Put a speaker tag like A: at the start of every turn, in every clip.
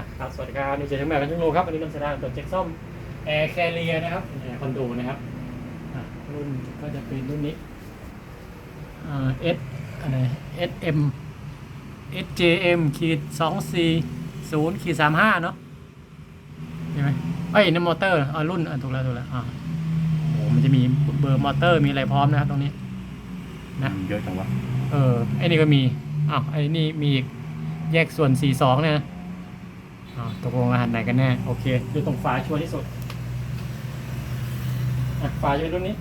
A: อะครับสวัสดีครับนี่เจทั้งแม่กันทั้งโลครับวันนี้นำเสนอตัวเจ็กซ่อมแอร์แคเรียนะครับแอร์คอนโดนะครับอะรุ่นก็จะเป็นรุ่นนี้อ่า S อะไร SM SJM ขีดสองสี่ศูนย์ขีดสามห้าเนาะใช่ไหมเอ้ยนี่มอเตอร์อ่ารุ่นอะถูกแล้วถูกแล้วอ่าโอ้มันจะมีเบอร์มอเตอร์มีอะไรพร้อมนะครับตรงนี้นะ
B: เยอะจังวะ
A: เออไอ้นี่ก็มีอ้าวไอ้นี่มีอีกแยกส่วน42เนี่ยนะ อ้าวตกลงรหัสไหนกันแน่โอเคดูตรงฝาชัวร์ที่สุดอะฝาจะเป็นรุ่นนี้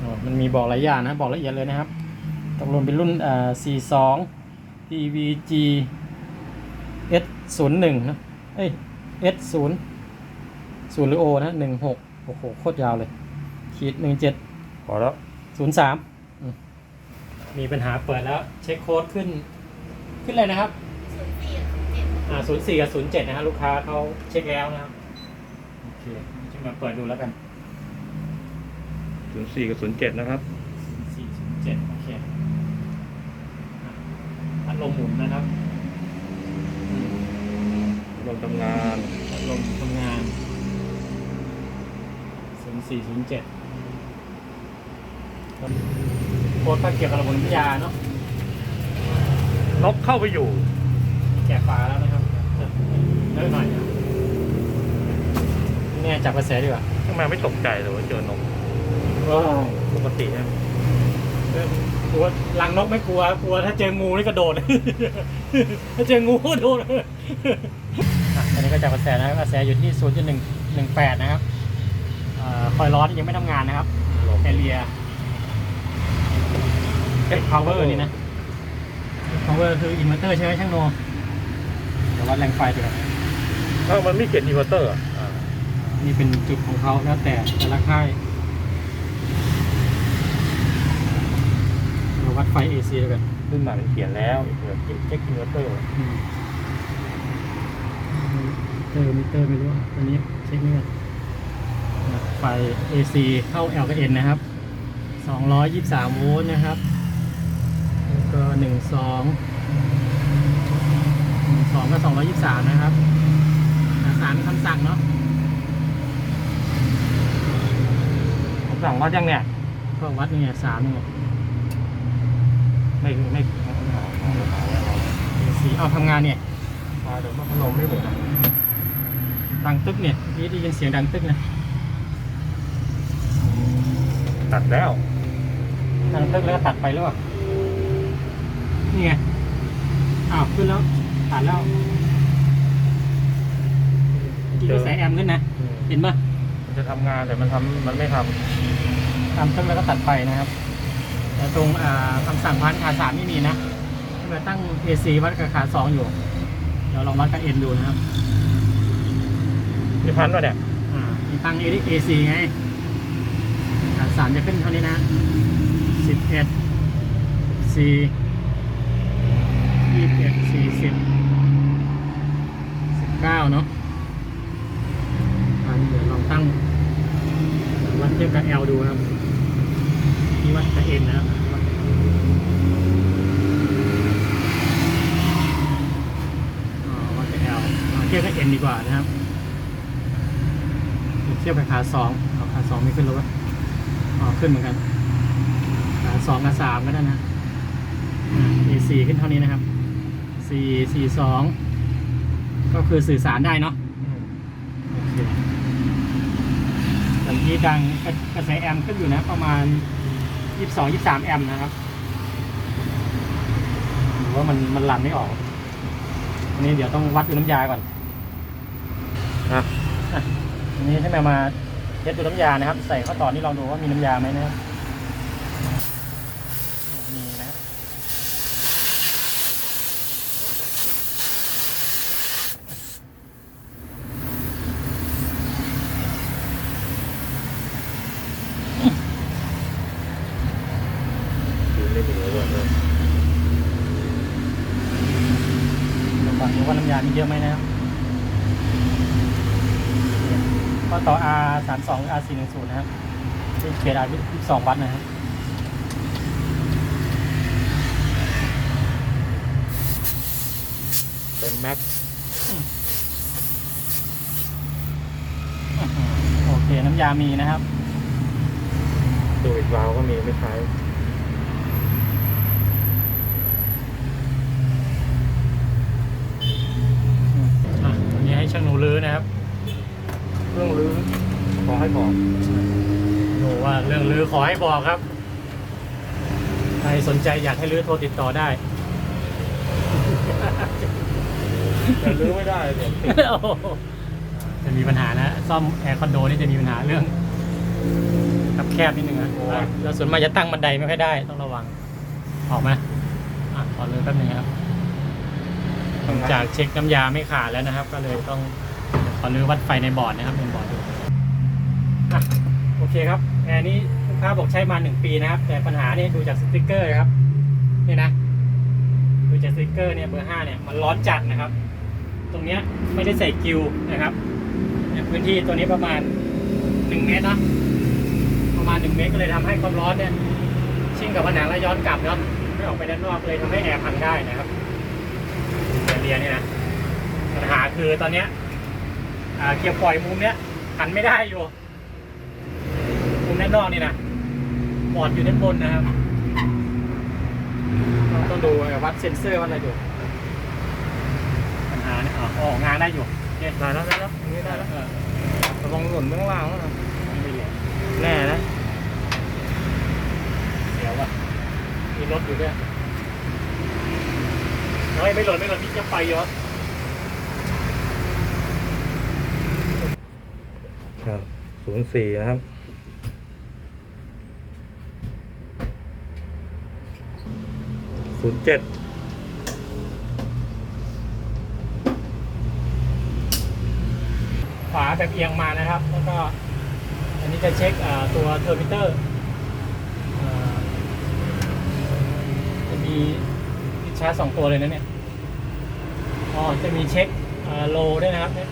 A: อ๋อมันมีบอกหลายอย่างนะบอกละเอียดเลยนะครับตกลงเป็นรุ่นอ่า42 PVG S01 นะเอ้ย S0 0หรือ O นะ16โอ้โหโคตรยาวเลย ขีด 17
B: พอแล้ว
A: ศูนย์สามมีปัญหาเปิดแล้ว เช็คโค้ดขึ้น ขึ้นเลยนะครับ อ่าศูนย์สี่กับศูนย์เจ็ดนะฮะลูกค้าเขาเช็คแล้วนะครับ โอเคจะมาเปิดดูแล้วกัน
B: ศูนย์สี่กับศูนย์เจ็ดนะครับ
A: สี่ศูนย์เจ็ดโอเคอะพัดลมหมุนนะครับ
B: ลงทำงาน
A: พัดลมทำงานศูนย์สี่ศูนย์เจ็ดโค้ดก็เกี่ยวกับระบบน้ำยาเนาะ
B: นกเข้าไปอยู่
A: แกะฝาแล้วนะ ครับเลิกหน่อยนะแน่จับกระแสดีกว่า
B: ทำไมไม่ตกใจเลยว่าเจอนก
A: ว้าว
B: ปกตินะ
A: กลัวลังนกไม่กลัว กลัวถ้าเจองูนี่กระโดด ถ้าเจองูก็โดดอะอันนี้ก็จับกระแสนะครับกระแสอยู่ที่ 0.118 นะครับเอ่อคอยร้อนยังไม่ทำงานนะครับแคเรียเป็น power นี่นะ power คืออินเวอร์เตอร์ใช่ไหมช่างโนเดี๋ยววัดแรงไฟดูครั บ
B: เอ้ามันไม่เขียนอินเวอร์เตอร์อะอ่า
A: นี่เป็นจุดของเขาแล้วแต่แต่ละค่ายเราวัดไฟ AC แล้วกัน
B: รุ่นใหม่มันเขียนแล้วเดี๋ยวเช็คอินเวอร์เตอร์
A: อืมเตอร์มิเตอร์ไม่รู้อะตัวนี้เช็คนี่ก่อนนะไฟ AC เข้า L กับ N นะครับ 223 โวลต์นะครับ แล้วก็ 12 12ก็223 นะครับ อะสามเป็นคำสั่งเนาะ
B: ผมสั่งว่ายังเนี่ย
A: ก็วัดนี่ไงสามนี่ไง
B: ไม่ไม่
A: AC เอาทำงานเนี่ย
B: มาเดี๋ยวมันพัดลมไม่หมด
A: ดังตึกเนี่ยเมื่อกี้ได้ยินเสียงดังตึกนะ
B: ตัดแล้ว
A: ดังตึกแล้วก็ตัดไปหรือเปล่านี่ไงอ้าวขึ้นแล้วตัดแล้ว เมื่อกี้ก็ใส่แอมขึ้นนะ
B: อืม
A: เห็นปะ
B: มันจะทำงานแต่มันทำมันไม่ท
A: ตามตึกแล้วก็ตัดไปนะครับ แต่ตรงอ่าคำสั่งพันขาสามไม่มีนะที่มาตั้ง AC วัดกับขาสองอยู่ เดี๋ยวลองวัดกับเอ็นดูนะครับำ
B: มีพันป่ะเนี่ย
A: อ่ามีตั้ง AC ไงขาสามจะขึ้นเท่านี้นะสิบเอ็ดสี่ยี่สิบเอ็ดสี่สิบสิบเก้าเนาะอันเดี๋ยวลอง ตั้งวัดเทียบกับ L ดูนะครับนี่วัดกับ N นะครับอ๋อวัดกับ L เอาเทียบกับ N ดีกว่านะครับ เทียบกับขาสองขาสองไม่ขึ้นรอวะอ๋อขึ้นเหมือนกันขาสองกับสามก็ได้นะอ่ามีสี่ขึ้นเท่านี้นะครับสี่สี่สองก็คือสื่อสารได้เนาะโอเค ตอนนี้ดังกระกระแสแอมป์ขึ้นอยู่นะประมาณยี่สิบสองยี่สามแอมป์นะครับหรือว่ามันมันรันไม่ออกอันนี้เดี๋ยวต้องวัดดูน้ำยาก่อน
B: อะ
A: อันนี้ให้แม่มาเทสดูน้ำยานะครับ ใส่ข้อต่อนี่ลองดูว่ามีน้ำยาไหมนะครับมีนะครับ
B: ดู ไม่ถึงเลยเลย
A: เดี๋ยวก่อนดูว่าน้ำยามีเยอะไหมนะครับข้อต่อ R 3 2 R 4 1 0นะครับเป็นเขต R 22วัตต์นะครับ
B: เต็มแม็ก
A: โอเค น้ำยามีนะครับ
B: ดูอีกวาล์วก็มีไม่ใช้
A: อะวันนี้ให้ ช่างหนูลื้อนะครับ
B: เครื่องรื้อขอให้บอก
A: หนูว่าเรื่องลื้อขอให้บอกครับ ใครสนใจอยากให้ลื้อโทรติดต่อได้
B: แต่รื้อไม่ได้เดี๋ยวติด
A: โอ้โหจะมีปัญหานะ ซ่อมแอร์คอนโดนี่จะมีปัญหาเรื่องกับแคบนิดนึงนะแล้วส่วนมากจะตั้งบันไดไม่ค่อยได้ ต้องระวัง ออกไหมอะขอเลยแป๊บนึงครับหลัง จากเช็คน้ำยาไม่ขาดแล้วนะครับ ก็เลยต้องขอรื้อวัดไฟในบอร์ดนะครับเป็นบอร์ดดูโอเคครับแอร์นี้ลูกค้าบอกใช้มาหนึ่งปีนะครับ แต่ปัญหาเนี่ยดูจากสติกเกอร์ครับนี่นะดูจากสติกเกอร์เนี่ยเบอร์ห้าเนี่ยมันร้อนจัดนะครับ ตรงเนี้ยไม่ได้ใส่กิวนะครับพื้นที่ตัวนี้ประมาณหนึ่งเมตรนะประมาณหนึ่งเมตรก็เลยทำให้ความร้อนเนี่ยชิ่งกับผนังแล้วย้อนกลับเนาะไม่ออกไปด้านนอกเลยทำให้แอร์พังได้นะครับ เรียนเนี่ยนะปัญหาคือตอนเนี้ยอ่าเกียร์ปล่อยมุมเนี้ยหันไม่ได้อยู่มุมด้านนอกนี่นะบอร์ดอยู่ด้านบนนะครับเราต้องดูวัดเซ็นเซอร์วัดอะไรอยู่ปัญหาเนี่ยอ๋อออกงานได้อยู่โอเค
B: ได้แล้วได้แล้วอย่างนี้ได้แล้ว
A: เออ
B: ระวังหล่นข้างล่างนะ
A: ไม่เหลือ
B: แน่นะ
A: เสียวว่ะมีรถอยู่ด้วย เฮ้ยไม่หล่นไม่หล่นนี่จะไปอยู่วะ
B: ครับศูนย์สี่นะครับศูนย์เจ็ด
A: ฝาแบบเอียงมานะครับ แล้วก็ อันนี้จะเช็คอ่าตัวเทอร์มิเตอร์อ่าจะมีดิ ชาร์จสองตัวเลยนะเนี่ยอ๋อจะมีเช็คอ่าโลด้วยนะครับเนี่ย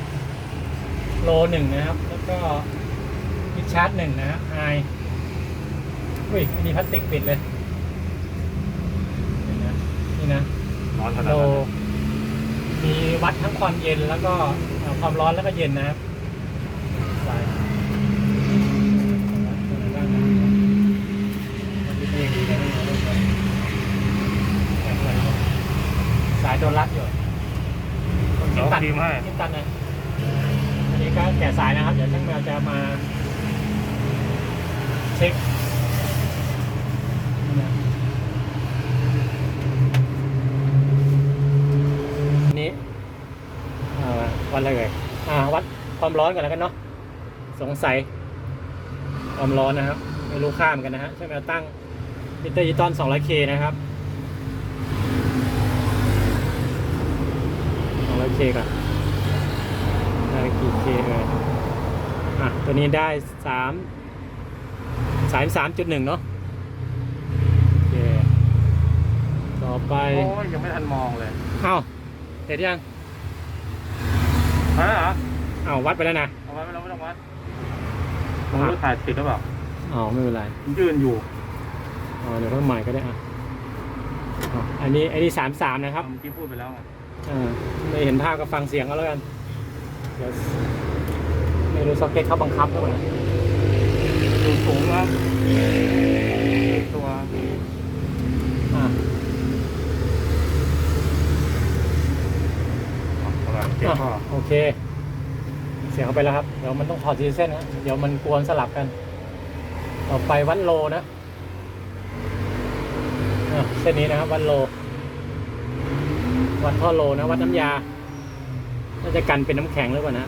A: โลหนึ่งนะครับ แล้วก็ดิชาร์จหนึ่งนะฮะไฮอุ้ยอันนี้พลาสติกปิดเลยนี่นะนี่นะ
B: ร้อนขนาด
A: โล
B: นั้น
A: มีวัดทั้งความเย็นแล้วก็เอ่อความร้อนแล้วก็เย็นนะครับสายสาย โดนรัดอยู่
B: เดี๋ยวทีมให้
A: คิดตันนะอันนี้ก็แกะสายนะครับ เดี๋ยวช่างแมวจะมา เช็คนี่นะอันนี้อ่าวัดอะไรเอ่ยอ่าวัดความร้อนก่อนแล้วกันเนาะสงสัย ความร้อนนะครับไม่รู้ข้ามอนกันนะฮะช่างแมวตั้งมิเตอร์ดิจิตอล 200K นะครับ 200K ก่อนได้กี่เคเอ่ยอะตัวนี้ได้สามสามสามจุดหนึ่งเนาะโอเคต่อไป
B: โอ้ยยังไม่ทันมองเลย
A: เอ้าเสร็จยัง
B: มาแล้วเหรอ
A: เอ้าวัดไปแล้วนะ
B: เอาไว้ไม่ต้องไม่ต้องวัดมองรูถ่ายติดหรือเปล่า
A: อ๋อไม่เป็นไร
B: ผมยืนอยู่
A: อ๋อเดี๋ยวเพิ่มใหม่ก็ได้อะอ๋ออันนี้อันนี้สามสามนะครับ
B: เมื่อกี้พูดไปแล้วไง
A: อ่าไม่เห็นภาพก็ฟังเสียงก็แล้วกันเดี๋ยวไม่รู้ซ็อกเก็ตเขาบังคับหรือเปล่านะ
B: ดูสูงครับตัว
A: อ่า
B: ประมาณเจ็ดข้อ
A: โอเค เสียงเข้าไปแล้วครับ เดี๋ยวมันต้องถอดทีละเส้นนะเดี๋ยวมันกวนสลับกัน ต่อไปวัดโลนะอะเส้นนี้นะครับวัดโล วัดท่อโลนะ วัดน้ำยา น่าจะกันเป็นน้ำแข็งหรือเปล่านะ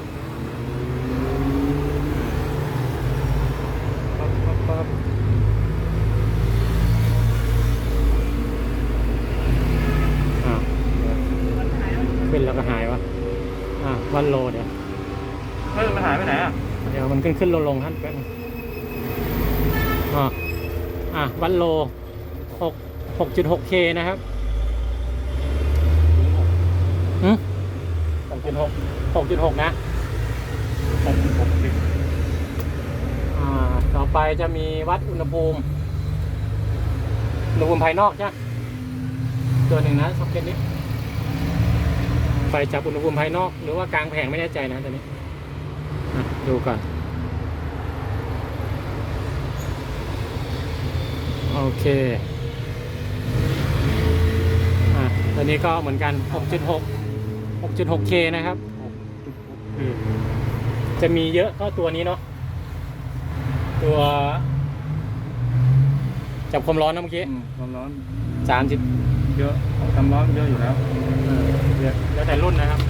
A: ปั๊บปั๊บปั๊บอ้าวขึ้นแล้วก็หายวะอะวัดโลเดี๋ยว
B: เฮ้ยมันหายไปไหนอะ
A: เดี๋ยวมันขึ้นขึ้นลงลงท่านแป๊บนึงอะอะวัดโลหกหกจุดหกเคนะครับหืม หกจุดหกหกจุดหกนะ
B: หกหกสิบ
A: อ่าต่อไปจะมีวัดอุณหภูมิอุณหภูมิภายนอกใช่ตัวหนึ่งนะซ็อกเก็ตนี้ไฟจับอุณหภูมิภายนอก หรือว่ากลางแผงไม่แน่ใจนะตอนนี้ดูก่อนโอเคอะตอนนี้ก็เหมือนกัน 6.6 6.6K นะครับอืมจะมีเยอะก็ตัวนี้เนาะตัว จับความร้อนนะเมื่อกี้
B: อืมความร้อน
A: สามสิบ
B: เยอะความร้อนเยอะอยู่แล้ว
A: เยอะแล้วแต่รุ่นนะครับ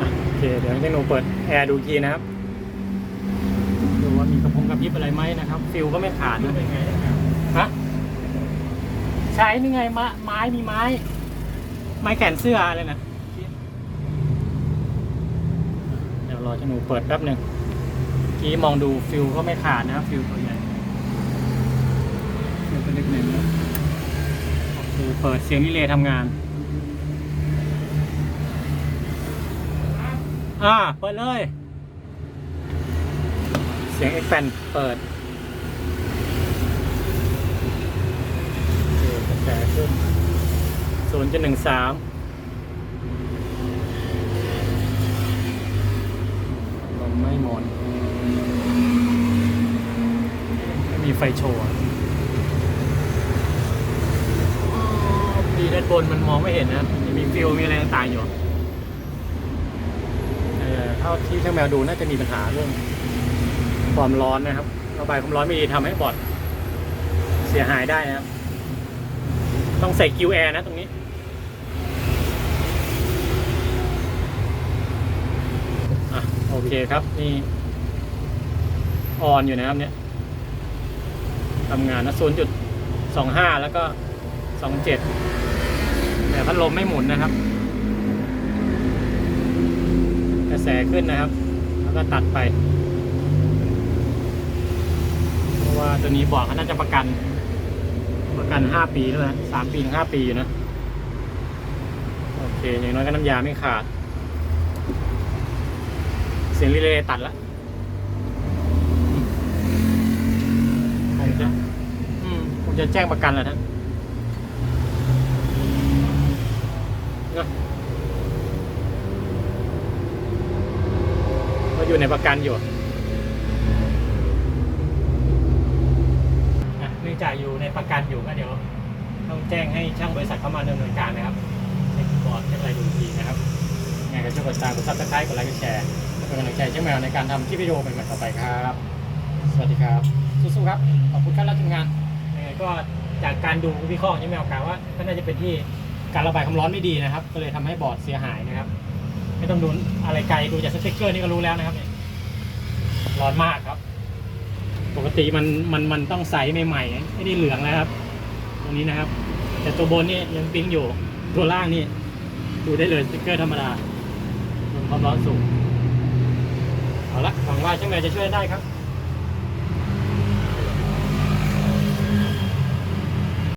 A: อะโอเคเดี๋ยวให้หนูเปิดแอร์ดูอีกทีนะครับดู ว่ามีกระพงกระพริบอะไรไหมนะครับฟิลก็ไม่ขาดนะเป็นไงฮะใช้นี่ไงไม้ไม้มีไม้ ไม้แขนเสื้ออะไรนะเดี๋ยวรอจะหนูเปิดแป๊บหนึ่งกี้มองดูฟิลก็ไม่ขาดนะครับฟิลตัวใหญ่
B: เดี๋ยวเป็เล็กเน้นนะ
A: คือเปิดเสียงนิเลย์ทำงานอ่าเปิดเลย เสียงเอ็กแปนเปิดกระแสขึ้นศูนย์จุดหนึ่งสามลมไม่หมดไม่มีไฟโชว์ดีด้านบนมันมองไม่เห็นนะ มีฟิวมีอะไรต่างอยู่เออเท่าที่ช่างแมวดูน่าจะมีปัญหาเรื่อง ความร้อนนะครับระบายความร้อนไม่ดีทำให้บอร์ดเสียหายได้นะครับ ต้องใส่กิวแอร์นะตรงนี้ อะโอเคครับนี่ออนอยู่นะครับเนี่ยทำงานนะศูนย์จุดสองห้าแล้วก็สองเจ็ดแต่พัดลมไม่หมุนนะครับ กระแสขึ้นนะครับ แล้วก็ตัดไป เพราะ ว่าตัวนี้บอกเขาน่าจะประกัน ประกันห้าปีแล้วนะสามปีถึงห้าปีอยู่นะ โอเค อย่างน้อยก็น้ำยาไม่ขาด เสียงรีเลย์ตัดละคงจะอืมคงจะแจ้งประกันและนะเนะก็อยู่ในประกันอยู่อะเนื่อง จากอยู่ในประกันอยู่ก็เดี๋ยวต้องแจ้งให้ช่างบริษัทเข้ามาดำเนินการนะครับเช็คบอร์ดเช็คอะไรดูอีกทีนะครับยังไงก็ช่วยกดติดตามกดซับสไครต์กดไลค์กดแชร์เป็นกำลังใจให้ช่าแมวในการทำคลิปวิดีโอใหม่ๆต่อไปครับ สวัสดีครับ สู้ๆครับ ขอบคุณครับรับชมงานยังไงก็จากการดูวิเคราะห์ของช่าแมวกล่าวว่าก็น่าจะเป็นที่การระบายความร้อนไม่ดีนะครับ ก็เลยทำให้บอร์ดเสียหายนะครับ ไม่ต้องดูอะไรไกลดูจากสติ๊กเกอร์นี่ก็รู้แล้วนะครับร้อนมากครับ ปกติมันมันมันต้องใสใหม่ๆไม่ได้เหลืองแล้วครับ ตรงนี้นะครับ แต่ตัวบนนี่ยังปิ้งอยู่ ตัวล่างนี่ดูได้เลยสติ๊กเกอร์ธรรมดาความร้อนสูงเอาละหวังว่าช่างแมวจะช่วยได้ครับ